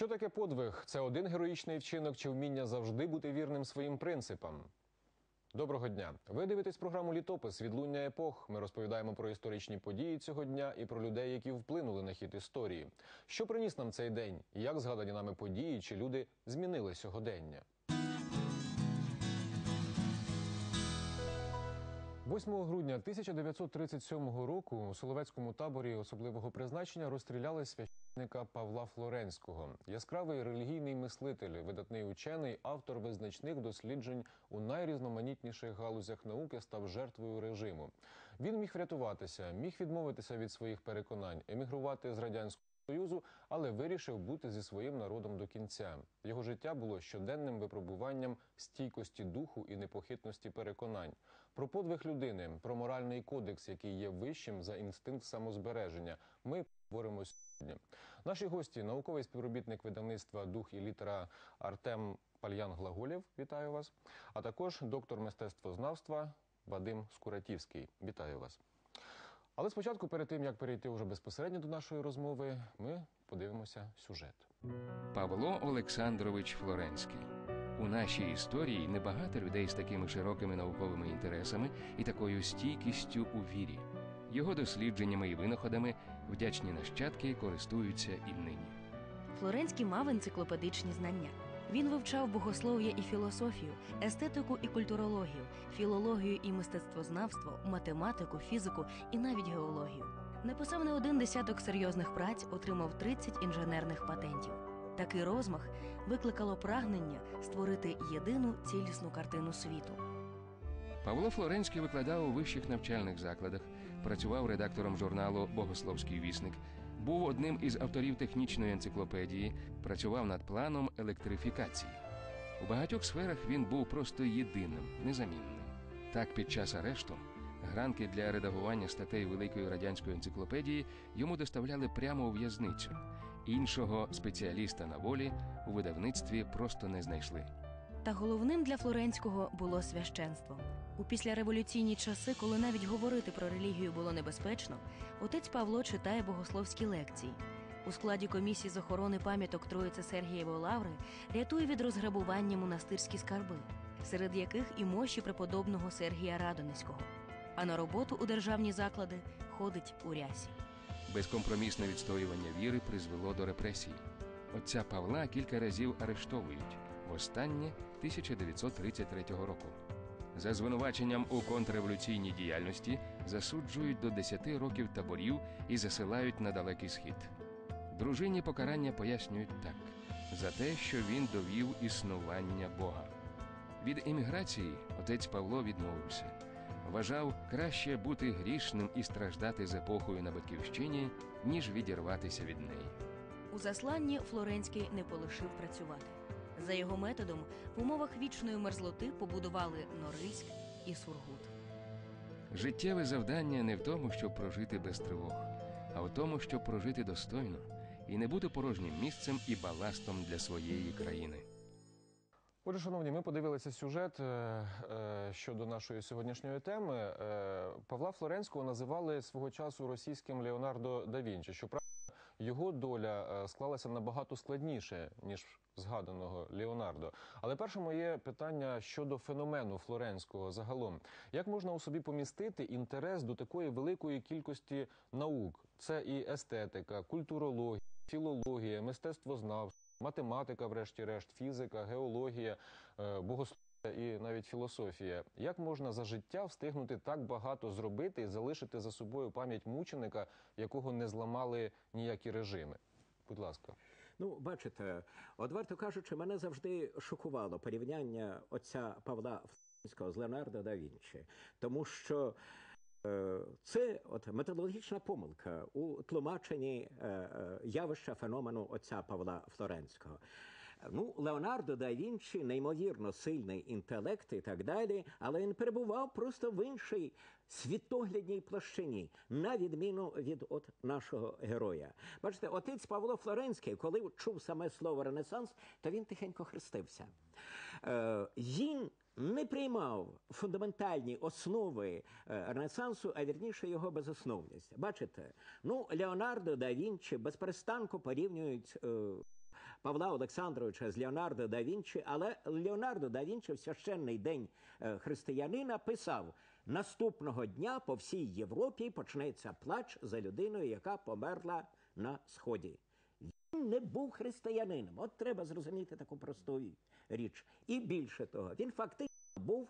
Що таке подвиг? Це один героїчний вчинок чи вміння завжди бути вірним своїм принципам? Доброго дня! Ви дивитесь програму Літопис відлуння епох. Ми розповідаємо про історичні події цього дня і про людей, які вплинули на хід історії. Що приніс нам цей день? Як згадані нами події чи люди змінили сьогодення? 8 грудня 1937 року у Соловецькому таборі особливого призначення розстріляли священника Павла Флоренського. Яскравий релігійний мислитель, видатний учений, автор визначних досліджень у найрізноманітніших галузях науки став жертвою режиму. Він міг врятуватися, міг відмовитися від своїх переконань, емігрувати з радянського. Союзу, але вирішив бути зі своїм народом до кінця. Його життя було щоденним випробуванням стійкості духу і непохитності переконань. Про подвиг людини, про моральний кодекс, який є вищим за інстинкт самозбереження. Ми говоримо сьогодні. Наші гості, науковий співробітник видавництва Дух і літера Артем Пальян Глаголєв. Вітаю вас. А також доктор мистецтвознавства Вадим Скуратівський. Вітаю вас. Але спочатку, перед тим як перейти вже безпосередньо до нашої розмови, ми подивимося сюжет. Павло Олександрович Флоренський. У нашій історії небагато людей з такими широкими науковими інтересами і такою стійкістю у вірі. Його дослідженнями і винаходами вдячні нащадки користуються і нині. Флоренський мав енциклопедичні знання. Він вивчав богослов'я і філософію, естетику і культурологію, філологію і мистецтвознавство, математику, фізику і навіть геологію. Написав не один десяток серйозних праць, отримав 30 інженерних патентів. Такий розмах викликало прагнення створити єдину цілісну картину світу. Павло Флоренський викладав у вищих навчальних закладах, працював редактором журналу Богословський вісник, був одним із авторів технічної енциклопедії, працював над планом електрифікації. У багатьох сферах він був просто єдиним, незамінним. Так, під час арешту гранки для редагування статей Великої радянської енциклопедії йому доставляли прямо у в'язницю. Іншого спеціаліста на волі у видавництві просто не знайшли. Та головним для Флоренського було священство. У післяреволюційні часи, коли навіть говорити про релігію було небезпечно, отець Павло читає богословські лекції. У складі комісії з охорони пам'яток Троїці Сергієвої лаври рятує від розграбування монастирські скарби, серед яких і мощі преподобного Сергія Радонецького. А на роботу у державні заклади ходить у рясі. Безкомпромісне відстоювання віри призвело до репресій. Отця Павла кілька разів арештовують. Востаннє 1933 року. За звинуваченням у контрреволюційній діяльності засуджують до 10 років таборів і засилають на далекий схід. Дружині покарання пояснюють так: за те, що він довів існування Бога. Від еміграції отець Павло відмовився. Вважав краще бути грішним і страждати з епохою на батьківщині, ніж відірватися від неї. У засланні Флоренський не полишив працювати. За його методом, в умовах вічної мерзлоти побудували Норильськ і Сургут. Життєве завдання не в тому, щоб прожити без тривог, а в тому, щоб прожити достойно і не бути порожнім місцем і баластом для своєї країни. Отже, шановні, ми подивилися сюжет е, е, щодо нашої сьогоднішньої теми. Е, Павла Флоренського називали свого часу російським Леонардо да Вінчі. Щоправда, його доля склалася набагато складніше ніж згаданого Леонардо. Але перше моє питання щодо феномену Флоренського загалом: як можна у собі помістити інтерес до такої великої кількості наук? Це і естетика, культурологія, філологія, мистецтвознавство, математика, врешті-решт, фізика, геологія, е, богослов'я і навіть філософія. Як можна за життя встигнути так багато зробити і залишити за собою пам'ять мученика, якого не зламали ніякі режими? Будь ласка. Ну, бачите, от варто кажучи, мене завжди шокувало порівняння отця Павла Флоренського з Леонардо да Вінчі, тому що це от методологічна помилка у тлумаченні е, е, явища феномену отця Павла Флоренського. Ну, Леонардо да Вінчі неймовірно сильний інтелект і так далі, але він перебував просто в іншій світоглядній площині, на відміну від от нашого героя. Бачите, отець Павло Флоренський, коли чув саме слово Ренесанс, то він тихенько хрестився. Е, він не приймав фундаментальні основи е, Ренесансу, а вірніше його безосновність. Бачите, ну Леонардо да Вінчі безперестанку порівнюють. Е, Павла Олександровича з Леонардо да Вінчі, але Леонардо да Вінчі в священний день е, християнина писав: наступного дня по всій Європі почнеться плач за людиною, яка померла на сході. Він не був християнином. От треба зрозуміти таку просту річ. І більше того, він фактично був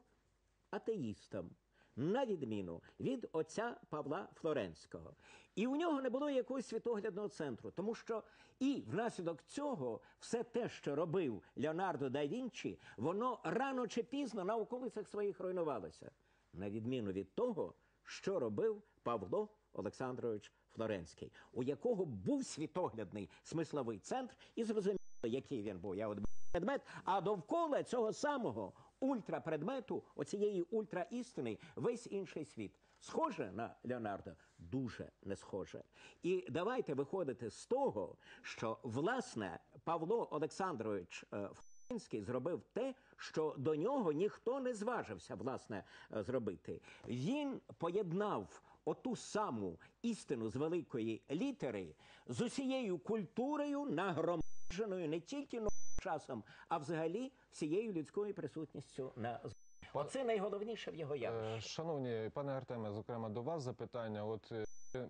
атеїстом, на відміну від отця Павла Флоренського. І у нього не було якогось світоглядного центру, тому що і внаслідок цього все те, що робив Леонардо да Вінчі, воно рано чи пізно на околицях своїх руйнувалося, на відміну від того, що робив Павло Олександрович Флоренський, у якого був світоглядний смисловий центр, і зрозуміло, який він був. Я от предмет, а довкола цього самого ультрапредмету, оцієї ультраістини, весь інший світ. Схоже на Леонардо? Дуже не схоже. І давайте виходити з того, що власне Павло Олександрович е, Флоренський зробив те, що до нього ніхто не зважився власне е, зробити. Він поєднав оту саму істину з великої літери з усією культурою, нагромадженою не тільки часом, а взагалі всією людською присутністю на. Оце найголовніше в його явищі. Е, Шановні пане Артеме, зокрема до вас запитання. От е,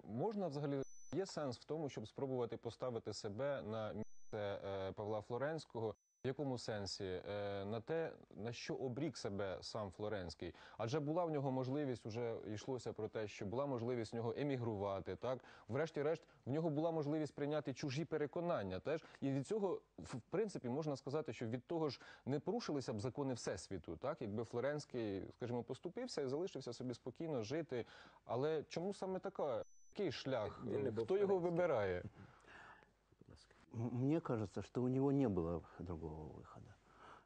можна взагалі є сенс в тому, щоб спробувати поставити себе на місце е, Павла Флоренського? В якому сенсі Е, на те, на що обрік себе сам Флоренський? Адже була в нього можливість, уже йшлося про те, що була можливість в нього емігрувати. Так, врешті-решт, в нього була можливість прийняти чужі переконання. Теж і від цього, в принципі, можна сказати, що від того ж не порушилися б закони всесвіту, так якби Флоренський, скажімо, поступився і залишився собі спокійно жити. Але чому саме така? Який шлях? Хто його вибирає? Мне кажется, что у него не было другого выхода.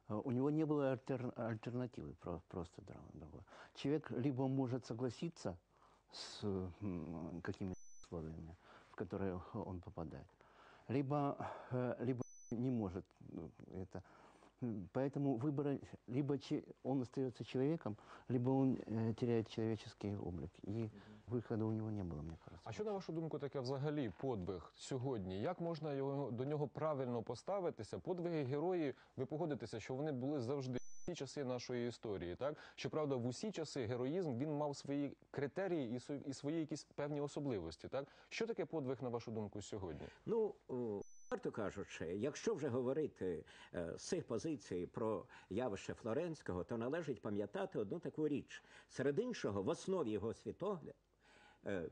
Э, У него не было альтер- альтернативы, про- просто другой. Человек либо может согласиться с какими-то условиями, в которые он попадает, либо, э, либо не может ну, это. Поэтому выбора либо он остается человеком, либо он э, теряет человеческий облик. И выхода у него не было, мне кажется. А що на вашу думку таке взагалі подвиг сьогодні? Як можна його до нього правильно поставитися? Подвиги героїв, ви погодитеся, що вони були завжди в всі часи нашої історії, так щоправда, в усі часи героїзм він мав свої критерії і су- і свої якісь певні особливості. Так що таке подвиг на вашу думку сьогодні? Ну, о, варто кажучи, якщо вже говорити е, з цих позицій про явище Флоренського, то належить пам'ятати одну таку річ. Серед іншого, в основі його світогляду,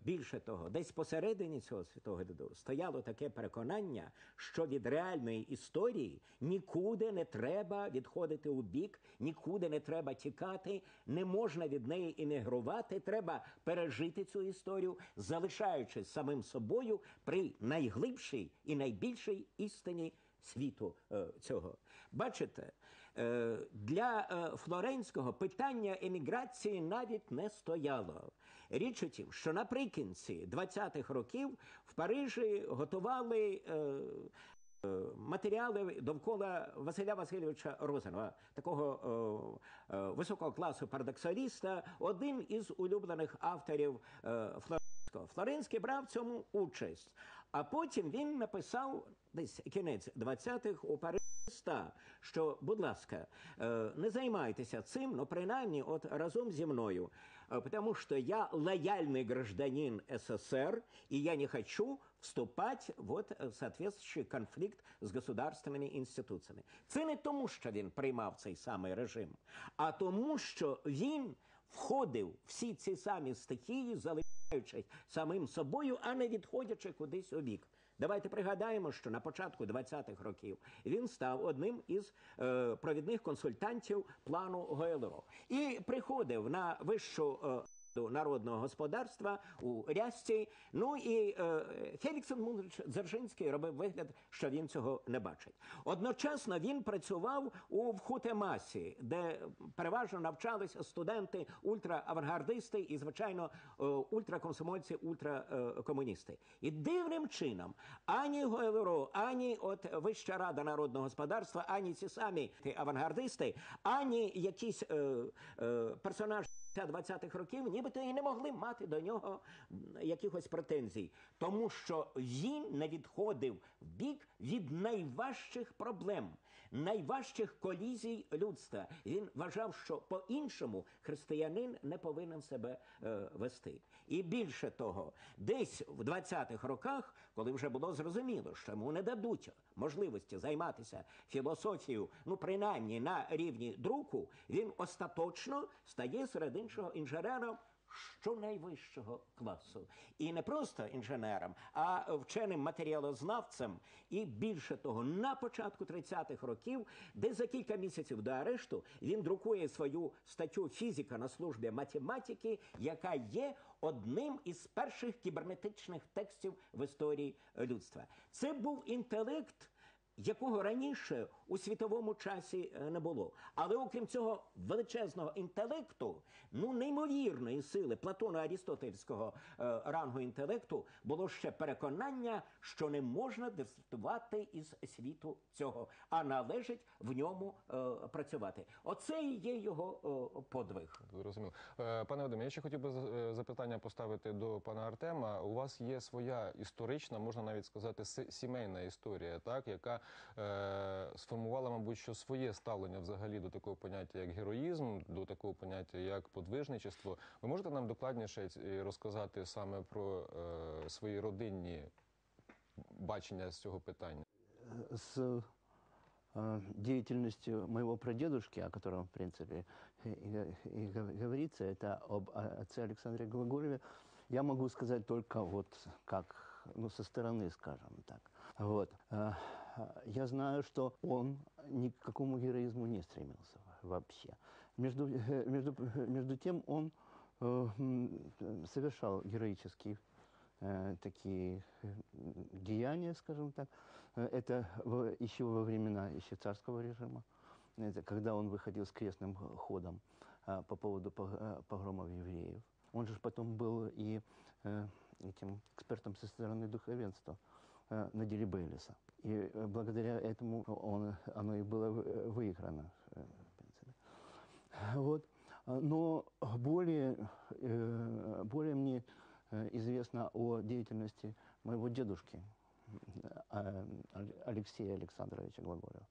більше того, десь посередині цього світогляду стояло таке переконання, що від реальної історії нікуди не треба відходити у бік, нікуди не треба тікати, не можна від неї інегрувати. Треба пережити цю історію, залишаючись самим собою при найглибшій і найбільшій істині світу е, цього. Бачите, е, для е, Флоренського питання еміграції навіть не стояло. Річ у тім, що наприкінці 20-х років в Парижі готували. Е, е, Матеріали довкола Василя Васильовича Розанова, такого е, е, високого класу парадоксаліста, один із улюблених авторів е, Флоренського. Флоренський брав цьому участь. А потім він написав десь кінець 20-х у Парижі листа, що, будь ласка, е, не займайтеся цим, ну принаймні, от разом зі мною, Е, потому что я лояльный гражданин СССР, и я не хочу е, в соответствующий конфлікт з государственними інституціями. Це не тому, що він приймав цей самий режим, а тому, що він входив всі ці самі стихії, залишаючись самим собою, а не відходячи кудись у бік. Давайте пригадаємо, що на початку 20-х років він став одним із е, провідних консультантів плану ГЛРО і приходив на вищу. Е, народного господарства у Рясці. Ну і е, Фелікс Едмундович Дзержинський робив вигляд, що він цього не бачить. Одночасно він працював у Вхутемасі, де переважно навчалися студенти, ультраавангардисти і, звичайно, е, ультракомсомольці, ультракомуністи. І дивним чином ані ГЛРО, ані от Вища рада народного господарства, ані ці самі авангардисти, ані якісь е, е, персонажі 20-х років ніби нібито і не могли мати до нього якихось претензій, тому що він не відходив в бік від найважчих проблем, найважчих колізій людства. Він вважав, що по-іншому християнин не повинен себе е, вести. І більше того, десь в 20-х роках, коли вже було зрозуміло, що йому не дадуть можливості займатися філософією, ну принаймні на рівні друку, він остаточно стає серед іншого інженером щонайвищого класу. І не просто інженером, а вченим матеріалознавцем. І більше того, на початку 30-х років, де за кілька місяців до арешту, він друкує свою статтю Фізика на службі математики, яка є одним із перших кібернетичних текстів в історії людства. Це був інтелект якого раніше у світовому часі е, не було. Але окрім цього величезного інтелекту, ну неймовірної сили Платона Арістотельського е, рангу інтелекту, було ще переконання, що не можна дисертувати із світу цього, а належить в ньому е, працювати. Оце і є його е, подвиг. Зрозуміло. Е, Пане Вадиме, я ще хотів би е, запитання поставити до пана Артема. У вас є своя історична, можна навіть сказати, сімейна історія, так, яка е, сформувала, мабуть, що своє ставлення взагалі до такого поняття, як героїзм, до такого поняття, як подвижничество. Ви можете нам докладніше е, розказати саме про е, свої родинні бачення з цього питання? С э, деятельностью моего прадедушки, о котором, в принципе, и, и- и гов- говорится, это об о- отце Александре Глаголеве, я могу сказать только вот как, ну, со стороны, скажем так. Вот. Э, Я знаю, что он ни к какому героизму не стремился вообще. Между, э, между, между тем он э, совершал героические э, такие э, деяния, скажем так. Э, Это еще во времена еще царского режима, это когда он выходил с крестным ходом по поводу пог- э, погромов евреев. Он же потом был и э, этим экспертом со стороны духовенства э, на деле Бейлиса. И э, благодаря этому он, оно и было э, выиграно. э. Вот. Но более, э, более мне э, известно о деятельности моего дедушки э, Алексея Александровича Глаголева.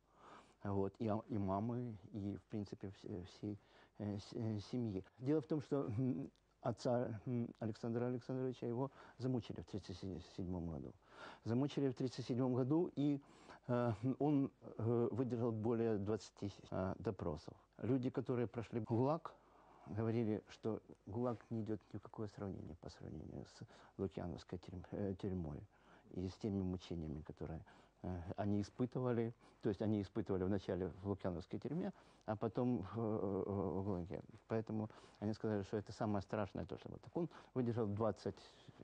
Вот, и, и мамы, и, в принципе, все- всей э, э, семьи. Дело в том, что отца Александра Александровича его замучили в 1937 году. Замучили в 1937 году, и э, он э, выдержал более 20 э, допросов. Люди, которые прошли ГУЛАГ, говорили, что ГУЛАГ не идет ни в какое сравнение по сравнению с Лукьяновской тюрьм- тюрьмой и с теми мучениями, которые они испытывали. То есть они испытывали вначале в Лукьяновской тюрьме, а потом в, э, в ГУЛАГе. Поэтому они сказали, что это самое страшное то, что было. Так он выдержал 20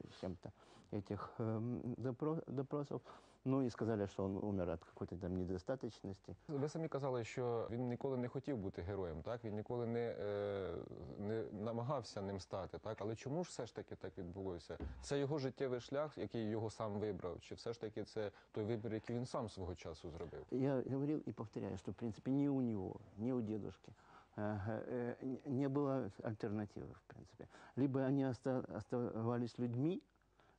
с чем-то этих эм, допро- допросов. Ну и сказали, что он умер от какой-то там недостаточности. Ви самі казали, що він ніколи не хотів бути героєм, так він ніколи не, е, не намагався ним стати, так але чому ж все ж таки так відбулося? Це його життєвий шлях, який його сам вибрав, чи все ж таки це той вибір, який він сам свого часу зробив? Я говорил и повторяю, что в принципе ни у него, ни у дедушки э, э, не было альтернативы, в принципе. Либо они оста- оставались людьми,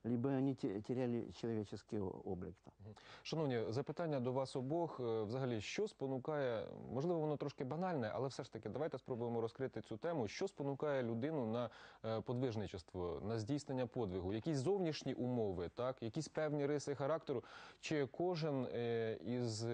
либо они те- теряли человеческий о- облик. там. Шановні, запитання до вас обох. Е, Взагалі, що спонукає, можливо, воно трошки банальне, але все ж таки, давайте спробуємо розкрити цю тему. Що спонукає людину на е, подвижничество, на здійснення подвигу? Якісь зовнішні умови, так, якісь певні риси характеру? Чи кожен е, із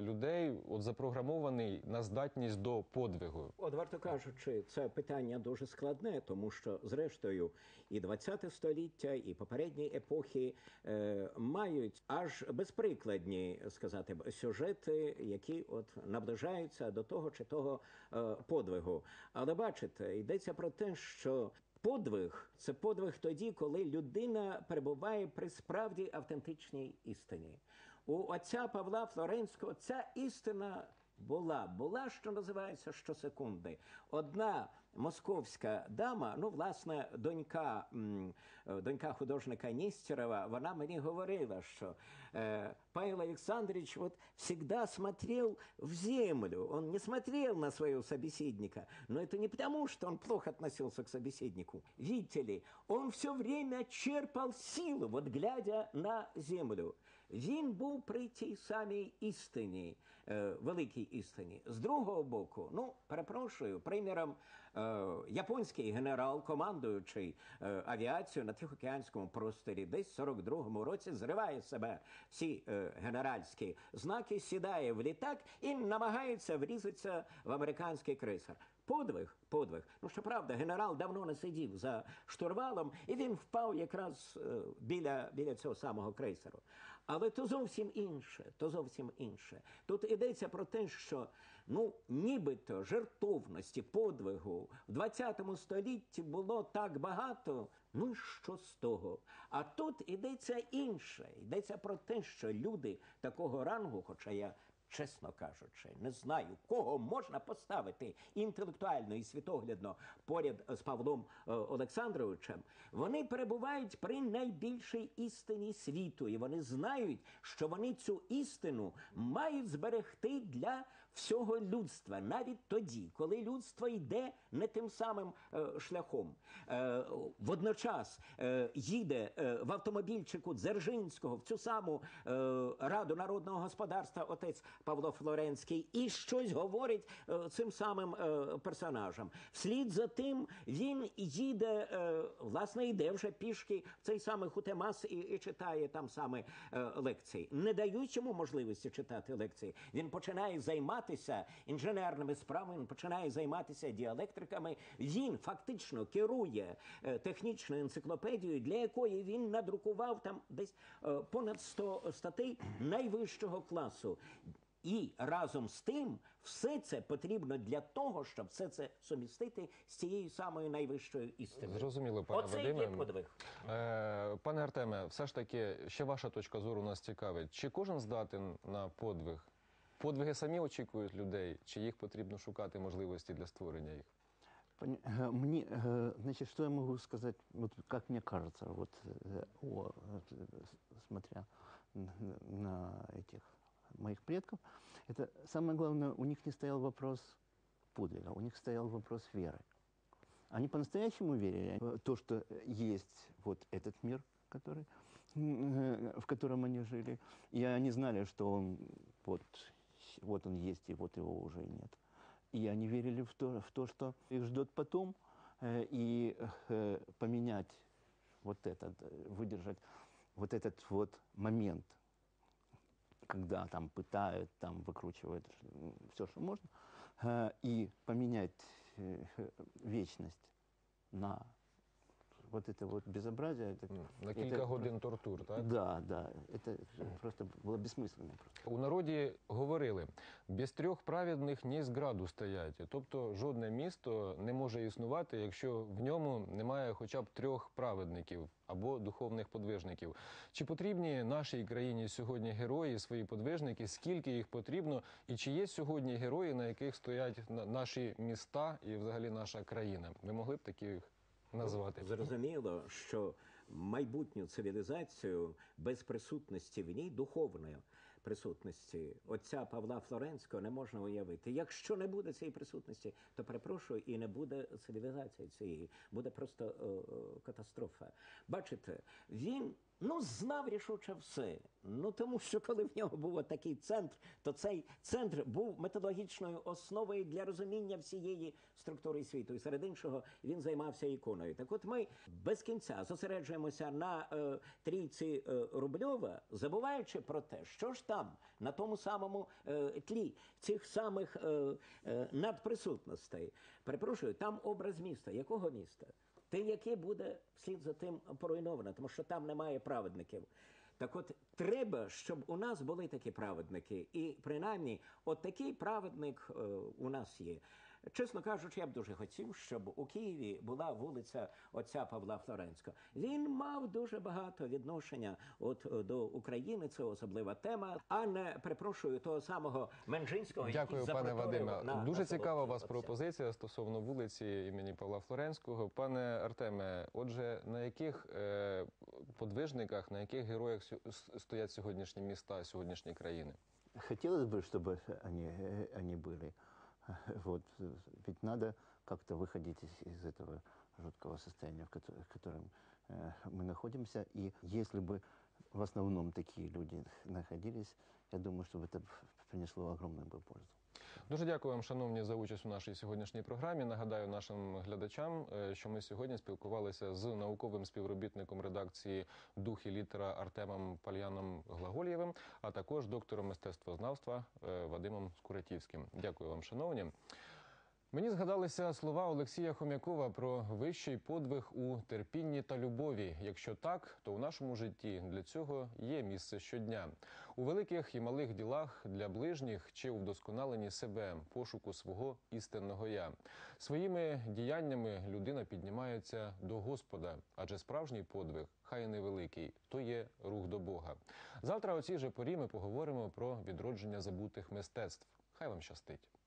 людей от запрограмований на здатність до подвигу? От варто кажучи, це питання дуже складне, тому що, зрештою, і 20 століття, і попередні епохи е, мають аж безприкладні сказати сюжети, які от наближаються до того чи того е, подвигу. Але бачите, йдеться про те, що подвиг це подвиг тоді, коли людина перебуває при справді автентичній істині. У отця Павла Флоренського ця істина була, була, що називається щосекунди. Одна московська дама, ну, власне, донька, е, донька художника Нестерова, вона мені говорила, що э, Павел Александрович вот всегда смотрел в землю, он не смотрел на своего собеседника, но это не потому, что он плохо относился к собеседнику. Видите ли, он все время черпал силу, вот глядя на землю. Він був при тій самій істині, е, великій істині. З другого боку, ну, перепрошую, приміром, е, японський генерал, командуючий е, авіацією на Тихоокеанському просторі, десь в 42-му році зриває себе всі генеральські знаки, сідає в літак і намагається врізатися в американський крейсер. Подвиг, подвиг. Ну, щоправда, генерал давно не сидів за штурвалом, і він впав якраз е, біля, біля цього самого крейсеру. Але то зовсім інше, то зовсім інше. Тут йдеться про те, що ну, нібито жертовності, подвигу в 20 столітті було так багато. Ну і що з того? А тут йдеться інше. Йдеться про те, що люди такого рангу, хоча я чесно кажучи, не знаю, кого можна поставити інтелектуально і світоглядно поряд з Павлом е, Олександровичем, вони перебувають при найбільшій істині світу, і вони знають, що вони цю істину мають зберегти для всього людства, навіть тоді, коли людство йде не тим самим е, шляхом. Е, водночас е, їде е, в автомобільчику Дзержинського в цю саму е, Раду народного господарства отець Павло Флоренський і щось говорить е, цим самим е, персонажам. Вслід за тим він їде, е, власне, йде вже пішки в цей самий Хутемас і, і читає там саме е, лекції. Не дають йому можливості читати лекції. Він починає займатися інженерними справами, він починає займатися діалектриками. Він фактично керує е, технічною енциклопедією, для якої він надрукував там десь е, понад 100 статей найвищого класу. І разом з тим, все це потрібно для того, щоб все це сумістити з цією самою найвищою істиною. Зрозуміло, пане Оце Вадиме. є подвиг. Е, пане Артеме, все ж таки, ще ваша точка зору нас цікавить. Чи кожен здатен на подвиг? Подвиги самі очікують людей, чи їх потрібно шукати можливості для створення їх? Пони- э, Мне, э, значит, что я могу сказать, вот как мне кажется, вот, э, о, э, с- смотря н- на этих моих предков, это самое главное, у них не стоял вопрос подвига, у них стоял вопрос веры. Они по-настоящему верили в то, что есть вот этот мир, который, м, э, в котором они жили, и они знали, что он вот, вот он есть, и вот его уже нет. И они верили в то, в то что их ждет потом, э, и э, поменять вот этот, э, выдержать вот этот вот момент, когда там пытают, там выкручивают все, что можно, и поменять вечность на вот это вот безобразие. Это, М, На это кілька про- годин тортур, так? Да, да, это просто было бессмысленно. Просто. У народі говорили, без трьох праведних ні зграду стоять. Тобто жодне місто не може існувати, якщо в ньому немає хоча б трьох праведників або духовних подвижників. Чи потрібні нашій країні сьогодні герої, свої подвижники? Скільки їх потрібно? І чи є сьогодні герої, на яких стоять на- наші міста і взагалі наша країна? Ви могли б таких назвати? Зрозуміло, що майбутню цивілізацію без присутності в ній духовної присутності отця Павла Флоренського не можна уявити. Якщо не буде цієї присутності, то перепрошую, і не буде цивілізації цієї, буде просто о, о, катастрофа. Бачите, він ну знав рішуче все. Ну тому що коли в нього був такий центр, то цей центр був методологічною основою для розуміння всієї структури світу. І серед іншого він займався іконою. Так от ми без кінця зосереджуємося на е, трійці е, Рубльова, забуваючи про те, що ж там на тому самому е, тлі цих самих е, е, надприсутностей. Перепрошую, там образ міста. Якого міста? Те, яке буде вслід за тим поруйноване, тому що там немає праведників. Так от треба, щоб у нас були такі праведники. І принаймні, от такий праведник е, у нас є. чесно кажучи, я б дуже хотів, щоб у Києві була вулиця отця Павла Флоренського. Він мав дуже багато відношення от е, до України. Це особлива тема, а не перепрошую того самого Менжинського. який Дякую, пане запроторив Вадиме. на- Дуже на цікава у вас отця. пропозиція стосовно вулиці імені Павла Флоренського. Пане Артеме, отже, на яких е, подвижниках, на яких героях сьо- с- стоять сьогоднішні міста, сьогоднішні країни? Хотелось бы, чтобы они, э, они были. Вот. э, Ведь надо как-то выходить из, из этого жуткого состояния, в котором, в котором э, мы находимся. И если бы в основном такие люди находились, я думаю, что это принесло огромную бы пользу. Дуже дякую вам, шановні, за участь у нашій сьогоднішній програмі. Нагадаю нашим глядачам, е, що ми сьогодні спілкувалися з науковим співробітником редакції Дух і літера Артемом Пальяном Глаголєвим, а також доктором мистецтвознавства е, Вадимом Скуратівським. Дякую вам, шановні. Мені згадалися слова Олексія Хом'якова про вищий подвиг у терпінні та любові. Якщо так, то у нашому житті для цього є місце щодня у великих і малих ділах для ближніх чи у вдосконаленні себе, пошуку свого істинного я. Своїми діяннями людина піднімається до Господа, адже справжній подвиг, хай невеликий, то є рух до Бога. Завтра о цій же порі ми поговоримо про відродження забутих мистецтв. Хай вам щастить.